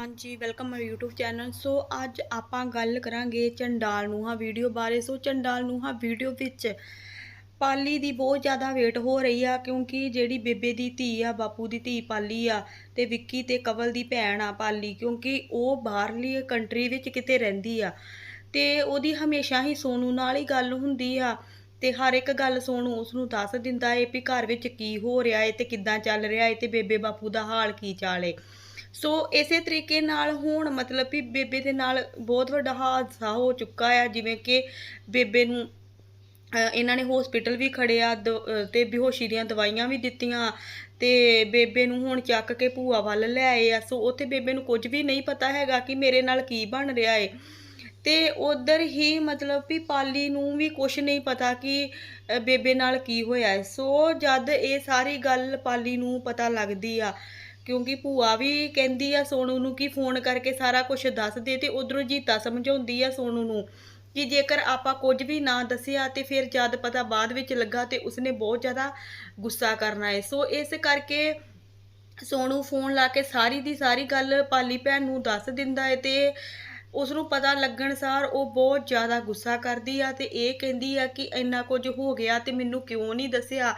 ਹਾਂਜੀ welcome my YouTube channel so ਅੱਜ ਆਪਾਂ ਗੱਲ ਕਰਾਂਗੇ ਚੰਡਾਲ ਨੂੰਹਾਂ ਵੀਡੀਓ ਬਾਰੇ। ਸੋ ਚੰਡਾਲ ਨੂੰਹਾਂ ਵੀਡੀਓ ਵਿੱਚ ਪਾਲੀ ਦੀ ਬਹੁਤ ਜ਼ਿਆਦਾ ਵੇਟ ਹੋ ਰਹੀ ਆ, ਕਿਉਂਕਿ ਜਿਹੜੀ ਬੇਬੇ ਦੀ ਧੀ ਆ, ਬਾਪੂ ਦੀ ਧੀ ਪਾਲੀ ਆ ਤੇ ਵਿੱਕੀ ਤੇ ਕਵਲ ਦੀ ਭੈਣ ਆ ਪਾਲੀ, ਕਿਉਂਕਿ ਉਹ ਬਾਹਰਲੀ ਕੰਟਰੀ ਵਿੱਚ ਕਿਤੇ ਰਹਿੰਦੀ ਆ। ਤੇ ਉਹਦੀ ਹਮੇਸ਼ਾ ਹੀ ਸੋਨੂ ਨਾਲ ਹੀ ਗੱਲ ਹੁੰਦੀ ਆ ਤੇ ਹਰ ਇੱਕ ਗੱਲ ਸੋਨੂ ਉਸ ਨੂੰ ਦੱਸ ਦਿੰਦਾ ਏ ਵੀ ਘਰ ਵਿੱਚ ਕੀ ਹੋ ਰਿਹਾ ਏ ਤੇ ਕਿੱਦਾਂ ਚੱਲ ਰਿਹਾ ਏ ਤੇ ਬੇਬੇ ਬਾਪੂ ਦਾ ਹਾਲ ਕੀ ਚਾਲ ਏ। ਸੋ ਇਸੇ ਤਰੀਕੇ ਨਾਲ ਹੁਣ ਮਤਲਬ ਵੀ ਬੇਬੇ ਦੇ ਨਾਲ ਬਹੁਤ ਵੱਡਾ ਹਾਦਸਾ ਹੋ ਚੁੱਕਾ ਆ ਜਿਵੇਂ ਕਿ ਬੇਬੇ ਨੂੰ ਇਹਨਾਂ ਨੇ ਹਸਪੀਟਲ ਵੀ ਖੜਿਆ ਦ- ਅ, ਤੇ ਬੇਹੋਸ਼ੀ ਦੀਆਂ ਦਵਾਈਆਂ ਵੀ ਦਿੱਤੀਆਂ ਤੇ ਬੇਬੇ ਨੂੰ ਹੁਣ ਚੱਕ ਕੇ ਭੂਆ ਵੱਲ ਲੈ ਆਏ ਆ। ਸੋ ਉੱਥੇ ਬੇਬੇ ਨੂੰ ਕੁਝ ਵੀ ਨਹੀਂ ਪਤਾ ਹੈਗਾ ਕਿ ਮੇਰੇ ਨਾਲ ਕੀ ਬਣ ਰਿਹਾ ਏ। ਤੇ ਉਧਰ ਹੀ ਮਤਲਬ ਵੀ ਪਾਲੀ ਨੂੰ ਵੀ ਕੁਝ ਨਹੀਂ ਪਤਾ ਕਿ ਬੇਬੇ ਨਾਲ ਕੀ ਹੋਇਆ ਹੈ ਸੋ ਜਦ ਇਹ ਸਾਰੀ ਗੱਲ ਪਾਲੀ ਨੂੰ ਪਤਾ ਲੱਗਦੀ ਆ ਕਿਉਂਕਿ ਭੂਆ ਵੀ ਕਹਿੰਦੀ ਆ ਸੋਨੂ ਨੂੰ ਕਿ ਫੋਨ ਕਰਕੇ ਸਾਰਾ ਕੁਝ ਦੱਸ ਦੇ ਤੇ ਉਧਰੋਂ ਜੀਤਾ ਸਮਝਾਉਂਦੀ ਆ ਸੋਨੂ ਨੂੰ ਕਿ ਜੇਕਰ ਆਪਾਂ ਕੁਝ ਵੀ ਨਾ ਦੱਸਿਆ ਤੇ ਫਿਰ ਜਦ ਪਤਾ ਬਾਅਦ ਵਿੱਚ ਲੱਗਾ ਤੇ ਉਸਨੇ ਬਹੁਤ ਜ਼ਿਆਦਾ ਗੁੱਸਾ ਕਰਨਾ ਹੈ। ਸੋ ਇਸ ਕਰਕੇ ਸੋਨੂ ਫੋਨ ਲਾ ਕੇ ਸਾਰੀ ਦੀ ਸਾਰੀ ਗੱਲ ਪਾਲੀ ਭੈਣ ਨੂੰ ਦੱਸ ਦਿੰਦਾ ਹੈ ਤੇ ਉਸ ਨੂੰ ਪਤਾ ਲੱਗਣ ਸਾਰ ਉਹ ਬਹੁਤ ਜ਼ਿਆਦਾ ਗੁੱਸਾ ਕਰਦੀ ਆ ਤੇ ਇਹ ਕਹਿੰਦੀ ਆ ਕਿ ਇੰਨਾ ਕੁਝ ਹੋ ਗਿਆ ਤੇ ਮੈਨੂੰ ਕਿਉਂ ਨਹੀਂ ਦੱਸਿਆ?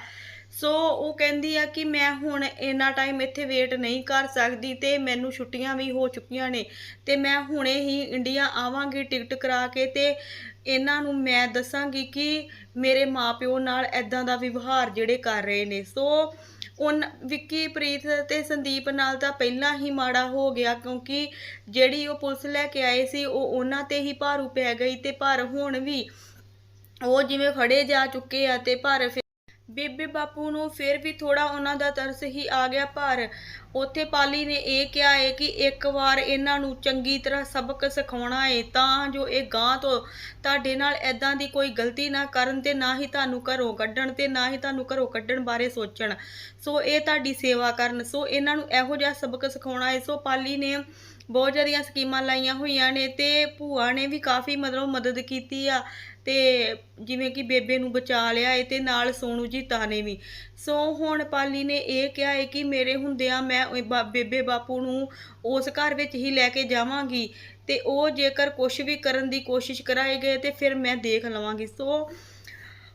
ਸੋ ਉਹ ਕਹਿੰਦੀ ਆ ਕਿ ਮੈਂ ਹੁਣ ਇੰਨਾ ਟਾਈਮ ਇੱਥੇ ਵੇਟ ਨਹੀਂ ਕਰ ਸਕਦੀ ਤੇ ਮੈਨੂੰ ਛੁੱਟੀਆਂ ਵੀ ਹੋ ਚੁੱਕੀਆਂ ਨੇ ਤੇ ਮੈਂ ਹੁਣੇ ਹੀ ਇੰਡੀਆ ਆਵਾਂਗੀ ਟਿਕਟ ਕਰਾ ਕੇ ਤੇ ਇਹਨਾਂ ਨੂੰ ਮੈਂ ਦੱਸਾਂਗੀ ਕਿ ਮੇਰੇ ਮਾਪਿਓ ਨਾਲ ਐਦਾਂ ਦਾ ਵਿਵਹਾਰ ਜਿਹੜੇ ਕਰ ਰਹੇ ਨੇ। ਸੋ ਉਨ ਵਿੱਕੀ, ਪ੍ਰੀਤ ਤੇ ਸੰਦੀਪ ਨਾਲ ਤਾਂ ਪਹਿਲਾਂ ਹੀ ਮਾੜਾ ਹੋ ਗਿਆ ਕਿਉਂਕਿ ਜਿਹੜੀ ਉਹ ਪੁਲਿਸ ਲੈ ਕੇ ਆਏ ਸੀ, ਉਹ ਉਹਨਾਂ ਤੇ ਹੀ ਭਾਰੂ ਪੈ ਗਈ ਤੇ ਪਰ ਹੁਣ ਵੀ ਉਹ ਜਿਵੇਂ ਫੜੇ ਜਾ ਚੁੱਕੇ ਆ ਤੇ ਪਰ ਫਿਰ ਬੇਬੇ ਬਾਪੂ ਨੂੰ ਫਿਰ ਵੀ ਥੋੜਾ ਉਹਨਾਂ ਦਾ ਤਰਸ ਹੀ ਆ ਗਿਆ, ਪਰ ਉੱਥੇ ਪਾਲੀ ਨੇ ਇਹ ਕਿਹਾ ਹੈ ਕਿ ਇੱਕ ਵਾਰ ਇਹਨਾਂ ਨੂੰ ਚੰਗੀ ਤਰ੍ਹਾਂ ਸਬਕ ਸਿਖਾਉਣਾ ਹੈ, ਤਾਂ ਜੋ ਇਹ ਗਾਂ ਤੋਂ ਤੁਹਾਡੇ ਨਾਲ ਐਦਾਂ ਦੀ ਕੋਈ ਗਲਤੀ ਨਾ ਕਰਨ ਤੇ ਨਾ ਹੀ ਤੁਹਾਨੂੰ ਘਰੋਂ ਕੱਢਣ ਤੇ ਨਾ ਹੀ ਤੁਹਾਨੂੰ ਘਰੋਂ ਕੱਢਣ ਬਾਰੇ ਸੋਚਣ। ਸੋ ਇਹ ਤੁਹਾਡੀ ਸੇਵਾ ਕਰਨ, ਸੋ ਇਹਨਾਂ ਨੂੰ ਇਹੋ ਜਿਹਾ ਸਬਕ ਸਿਖਾਉਣਾ ਹੈ। ਸੋ ਪਾਲੀ ਨੇ ਬਹੁਤ ਜ਼ਿਆਦੀਆਂ ਸਕੀਮਾਂ ਲਾਈਆਂ ਹੋਈਆਂ ਨੇ ਤੇ ਭੂਆ ਨੇ ਵੀ ਕਾਫੀ ਮਤਲਬ ਮਦਦ ਕੀਤੀ ਆ ਤੇ ਜਿਵੇਂ ਕਿ ਬੇਬੇ ਨੂੰ ਬਚਾ ਲਿਆ ਏ ਤੇ ਨਾਲ ਸੋਨੂ ਜੀ ਤਾਨੇ ਵੀ। ਸੋ ਹੁਣ ਪਾਲੀ ਨੇ ਇਹ ਕਿਹਾ ਏ ਕਿ ਮੇਰੇ ਹੁੰਦਿਆਂ ਮੈਂ ਉਹ ਬੇਬੇ ਬਾਪੂ ਨੂੰ ਉਸ ਘਰ ਵਿੱਚ ਹੀ ਲੈ ਕੇ ਜਾਵਾਂਗੀ ਤੇ ਉਹ ਜੇਕਰ ਕੁਝ ਵੀ ਕਰਨ ਦੀ ਕੋਸ਼ਿਸ਼ ਕਰਾਏ ਗਏ ਤੇ ਫਿਰ ਮੈਂ ਦੇਖ ਲਵਾਂਗੀ। ਸੋ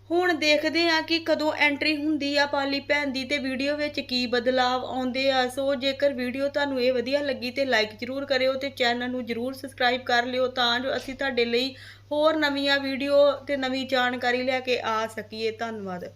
ਹੁਣ ਦੇਖਦੇ ਆ ਕਿ ਕਦੋਂ ਐਂਟਰੀ ਹੁੰਦੀ ਆ ਪਾਲੀ ਭੈਣ ਦੀ ਤੇ ਵੀਡੀਓ ਵਿੱਚ ਕੀ ਬਦਲਾਵ ਆਉਂਦੇ ਆ। ਸੋ ਜੇਕਰ ਵੀਡੀਓ ਤੁਹਾਨੂੰ ਇਹ ਵਧੀਆ ਲੱਗੀ ਤੇ ਲਾਈਕ ਜ਼ਰੂਰ ਕਰਿਓ ਤੇ ਚੈਨਲ ਨੂੰ ਜ਼ਰੂਰ ਸਬਸਕ੍ਰਾਈਬ ਕਰ ਲਿਓ ਤਾਂ ਜੋ ਅਸੀਂ ਤੁਹਾਡੇ ਲਈ ਹੋਰ ਨਵੀਆਂ ਵੀਡੀਓ ਤੇ ਨਵੀਂ ਜਾਣਕਾਰੀ ਲੈ ਕੇ ਆ ਸਕੀਏ। ਧੰਨਵਾਦ।